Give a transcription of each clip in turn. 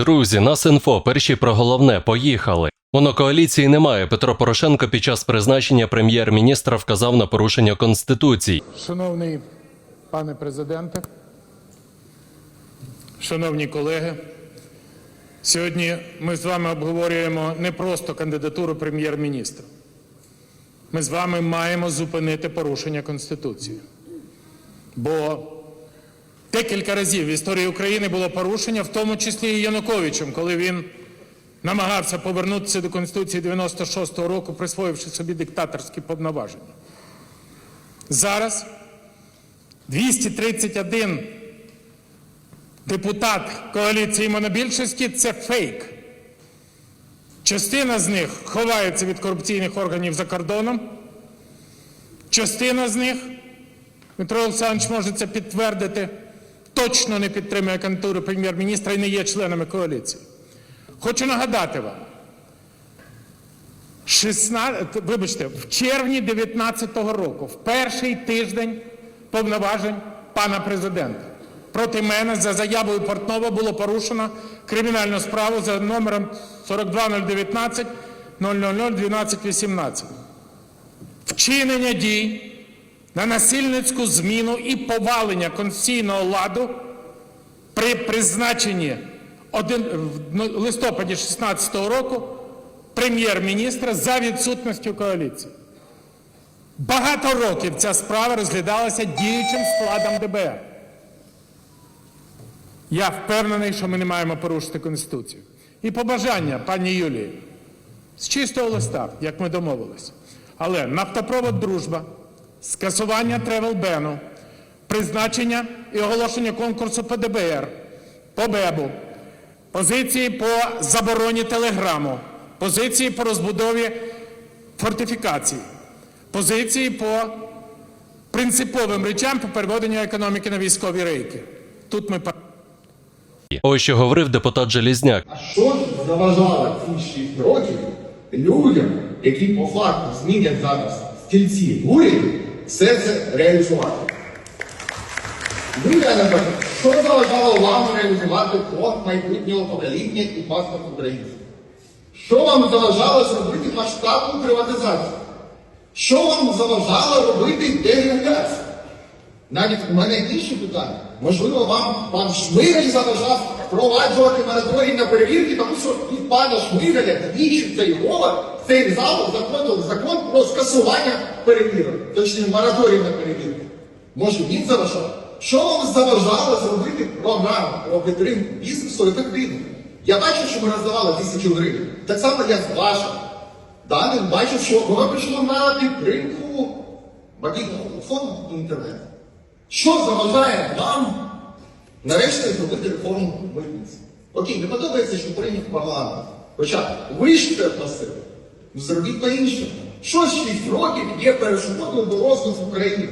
Друзі, нас інфо. Перші про головне. Поїхали. Монокоаліції немає. Петро Порошенко під час призначення прем'єр-міністра вказав на порушення конституції. Шановний пане президенте, шановні колеги, сьогодні ми з вами обговорюємо не просто кандидатуру прем'єр-міністра. Ми з вами маємо зупинити порушення Конституції. Бо декілька разів в історії України було порушення, в тому числі і Януковичем, коли він намагався повернутися до Конституції 96-го року, присвоївши собі диктаторські повноваження. Зараз 231 депутат коаліції монобільшості це фейк. Частина з них ховається від корупційних органів за кордоном. Частина з них, Дмитро Олександрович може це підтвердити, точно не підтримує кандидатуру прем'єр-міністра і не є членами коаліції. Хочу нагадати вам, 16, вибачте, в червні 19-го року, в перший тиждень повноважень пана президента, проти мене за заявою Портнова було порушено кримінальну справу за номером 42019 000 1218. Вчинення дій на насильницьку зміну і повалення конституційного ладу при призначенні в ну, листопаді 16 року прем'єр-міністра за відсутністю коаліції. Багато років ця справа розглядалася діючим складом ДБР. Я впевнений, що ми не маємо порушити Конституцію. І побажання пані Юлії з чистого листа, як ми домовилися. Але нафтопровод дружба, скасування тревел-бену, призначення і оголошення конкурсу по ДБР, по БЕБу, позиції по забороні телеграму, позиції по розбудові фортифікацій, позиції по принциповим речам по переведенню економіки на військові рейки. Тут ми Ось що говорив депутат Желізняк. А що заважало ці 6 років людям, які по факту змінять зараз стільці в уряді, все це реалізувати? Друге, наприклад, що заважало вам реалізувати фонд майбутнього покоління і паспорт українців? Що вам заважало зробити масштабну приватизацію? Що вам заважало робити дерегуляцію? Навіть у мене інші питання. Можливо, вам пан Шмигаль заважав впроваджувати мораторій на перевірки, тому що і пана Шмигаля двічі цей голод, цей зал законив закон про скасування перевірок, точніше мораторій на перевірки. Може він заважав? Що вам заважало зробити програму про підтримку бізнесу ефективно? Я бачу, що ми роздавали тисячу гривень. Так само я з вашим даним бачу, що воно пішло на підтримку мобільного телефону і інтернету. Що заважає нам нарешті зробити реформу митниці? Окей, не подобається, що прийняв парламент. Хоча ви ж це просили. Зробіть по-іншому. Що 6 років є перешкодою до розвитку України?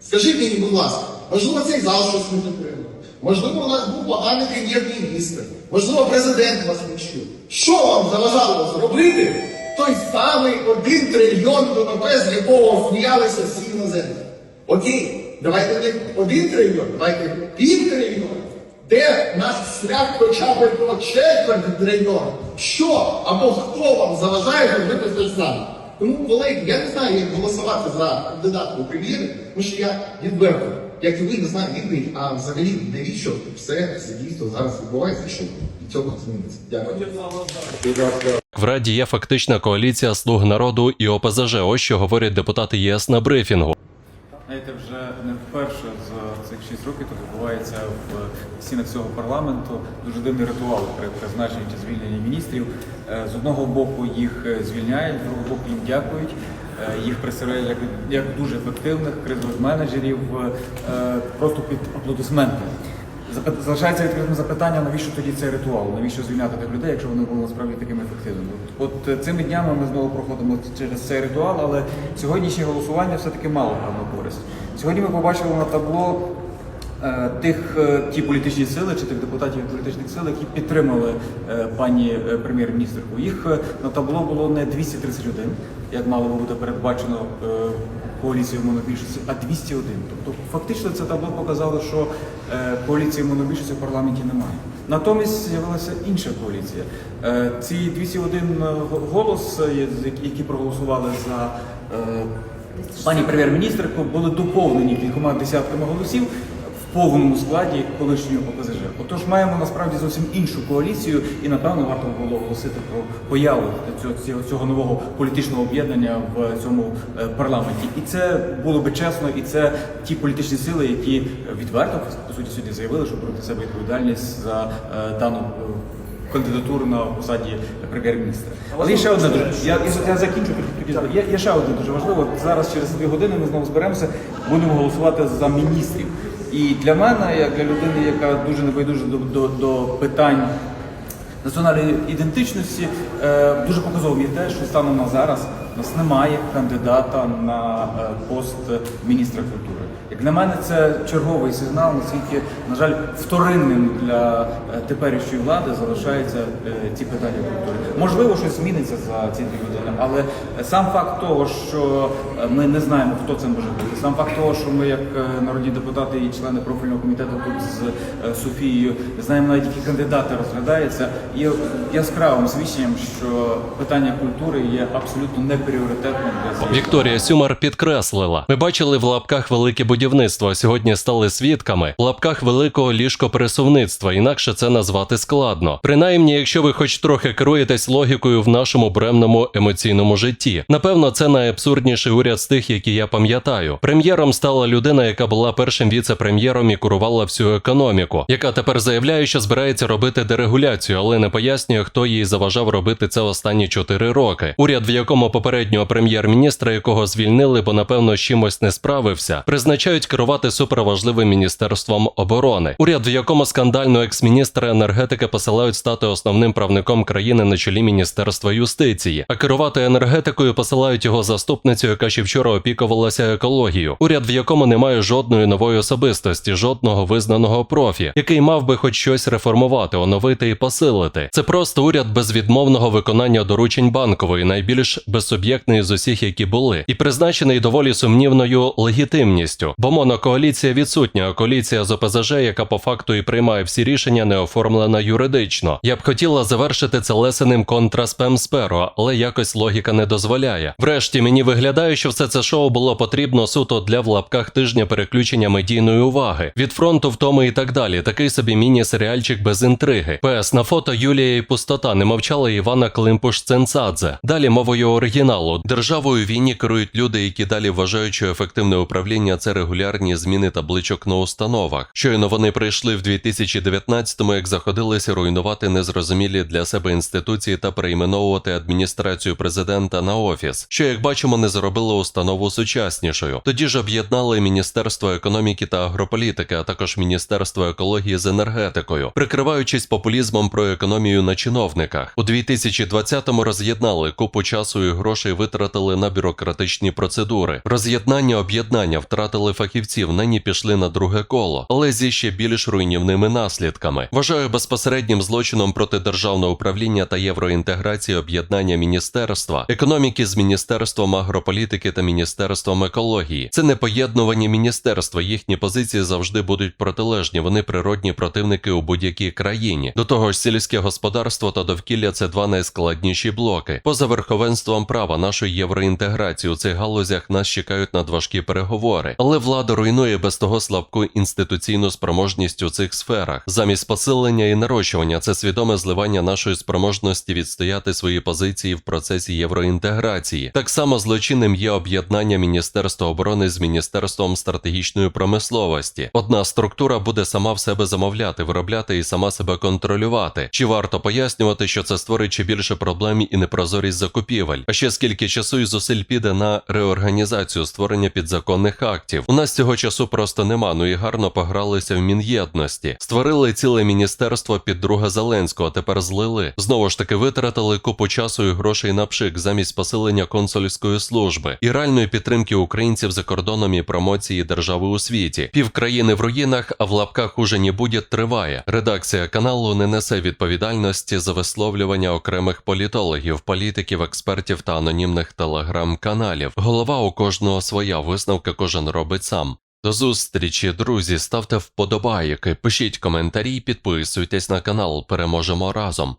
Скажіть мені, будь ласка, можливо, цей зал щось не підтримує? Можливо, у нас був поганий прем'єр-міністр, можливо, президент вас не чув. Що вам заважало зробити той самий один трильйон ВВП, з якого сміялися всі іноземці? Окей, давайте не один трильйон, давайте пів трильйона. Де наш шлях хоча б до четверти трильйона? Що або хто вам заважає зробити те саме? Тому, колеги, я не знаю, як голосувати за кандидатку у прем'єри, тому що я відверто, як ви, не знаю відповідь, а взагалі навіщо все це дійство зараз відбувається, що від цього зміниться. Дякую. В Раді є фактична коаліція слуг народу і ОПЗЖ. Ось що говорять депутати ЄС на брифінгу. Знаєте, вже не вперше за цих 6 років тут відбувається в стінах цього парламенту дуже дивний ритуал при призначенні чи звільненні міністрів. Е, З одного боку їх е, звільняють, з другого боку їм дякують. Е, Їх присирають як, як дуже ефективних кризових менеджерів, просто під аплодисменти. Залишається відкритим запитання, навіщо тоді цей ритуал? Навіщо звільняти тих людей, якщо вони були насправді такими ефективними? От, е, цими днями ми знову проходимо через цей ритуал, але сьогоднішнє голосування все-таки мало певну користь. Сьогодні ми побачили на табло е, тих е, ті політичні сили чи тих депутатів політичних сил, які підтримали пані прем'єр-міністрку. Їх на табло було не 231, як мало би бути передбачено е, коаліцією монобільшості, а 201. Тобто фактично це табло показало, що е, коаліції монобільшості в парламенті немає. Натомість з'явилася інша коаліція. Е, Ці 201 голос, які проголосували за пані прем'єр-міністрку, були доповнені кількома десятками голосів повному складі колишньої ОПЗЖ. Отож, маємо насправді зовсім іншу коаліцію, і напевно варто було оголосити про появу цього, цього, нового політичного об'єднання в цьому е, парламенті. І це було би чесно, і це ті політичні сили, які відверто по суті сьогодні заявили, що беруть на себе відповідальність за е, дану. е, Кандидатуру на посаді прем'єр-міністра. Але є ще одне дуже я, я закінчу. Є, є ще одне дуже важливо. Зараз через дві години ми знову зберемося, будемо голосувати за міністрів. І для мене, як для людини, яка дуже небайдужа до, до, до питань національної ідентичності, е, дуже показовим є те, що станом на зараз у нас немає кандидата на е, пост міністра культури. Як на мене, це черговий сигнал, наскільки, на жаль, вторинним для е, теперішньої влади залишаються е, ці питання культури. Можливо, щось зміниться за ці дві години, але сам факт того, що е, ми не знаємо, хто це може бути, сам факт того, що ми, як е, народні депутати і члени профільного комітету тут з е, Софією, знаємо навіть які кандидати розглядаються, є яскравим свідченням, що питання культури є абсолютно непріоритетним для Вікторія Сюмар підкреслила: ми бачили в лапках велике будівництво. Сьогодні стали свідками в лапках великого ліжкопересувництва. Інакше це назвати складно. Принаймні, якщо ви хоч трохи керуєтесь логікою в нашому бремному емоційному житті. Напевно, це найабсурдніший уряд з тих, які я пам'ятаю. Прем'єром стала людина, яка була першим віце-прем'єром і курувала всю економіку, яка тепер заявляє, що збирається робити дерегуляцію, але не пояснює, хто їй заважав робити це останні чотири роки. Уряд, в якому попереднього прем'єр-міністра, якого звільнили, бо напевно з чимось не справився, призначають керувати суперважливим міністерством оборони. Уряд, в якому скандально екс-міністра енергетики посилають стати основним правником країни на чолі міністерства юстиції, а керувати енергетикою посилають його заступницю, яка ще вчора опікувалася екологією. Уряд, в якому немає жодної нової особистості, жодного визнаного профі, який мав би хоч щось реформувати, оновити і посилити. Це просто уряд безвідмовного виконання доручень банкової, найбільш безсуб'єктний з усіх, які були, і призначений доволі сумнівною легітимністю, бо монокоаліція відсутня, а коаліція з ОПЗЖ, яка по факту і приймає всі рішення, не оформлена юридично. Я б хотіла завершити це лесеним контраспем сперо, але якось логіка не дозволяє. Врешті мені виглядає, що все це шоу було потрібно суто для в лапках тижня переключення медійної уваги від фронту втоми і так далі. Такий собі міні-серіальчик без інтриги. ПС на фото Юлія і пустота не мовчала Івана Климпуш Ценцадзе. Далі мовою оригіналу державою війні керують люди, які далі вважають, що ефективне управління це регулярні зміни табличок на установах. Щойно вони прийшли в 2019-му, як заходилися руйнувати незрозумілі для себе інституції та перейменовувати адміністрацію президента на офіс, що як бачимо не зробило установу сучаснішою. Тоді ж об'єднали Міністерство економіки та агрополітики, а також Міністерство екології з енергетикою, прикриваючись популізмом про економію на чиновниках. У 2020-му роз'єднали купу часу і грошей витратили на бюрократичні процедури. Роз'єднання об'єднання втратили фахівців, нині пішли на друге коло, але зі ще більш руйнівними наслідками. Вважаю безпосереднім злочином проти державного управління та євроінтеграції об'єднання міністерства, економіки з міністерством агрополітики та міністерством екології. Це не поєднувані міністерства. Їхні позиції завжди будуть протилежні. Вони природні противники у будь-якій країні. До того ж, сільське господарство та довкілля це два найскладніші блоки. Поза верховенством права нашої євроінтеграції у цих галузях нас чекають надважкі переговори, але влада руйнує без того слабку інституційну спроможність у цих сферах. Замість посилення і нарощування це свідоме зливання нашої спроможності відстояти свої позиції в процесі євроінтеграції. Так само злочинним є об'єднання Міністерства оборони з Міністерством стратегічної промисловості. Одна структура буде сама в себе замовляти, виробляти і сама себе контролювати. Чи варто пояснювати, що це створить ще більше проблем і непрозорість закупівель? А ще скільки часу і зусиль піде на реорганізацію створення підзаконних актів? У нас цього часу просто нема. Ну і гарно погралися в мін'єдності. Створили ціле міністерство під друга Зеленського. Тепер злили. Знову ж таки витратили купу часу і грошей на пшик замість посилення консульської служби і реальної підтримки українців за кордоном і промоції держави у світі. Пів країни в руїнах, а в лапках уже не буде триває. Редакція каналу не несе відповідальності за висловлювання окремих політологів, політиків, експертів та анонімних телеграм-каналів. Голова у кожного своя висновка кожен робить сам. До зустрічі, друзі. Ставте вподобайки, пишіть коментарі, підписуйтесь на канал. Переможемо разом.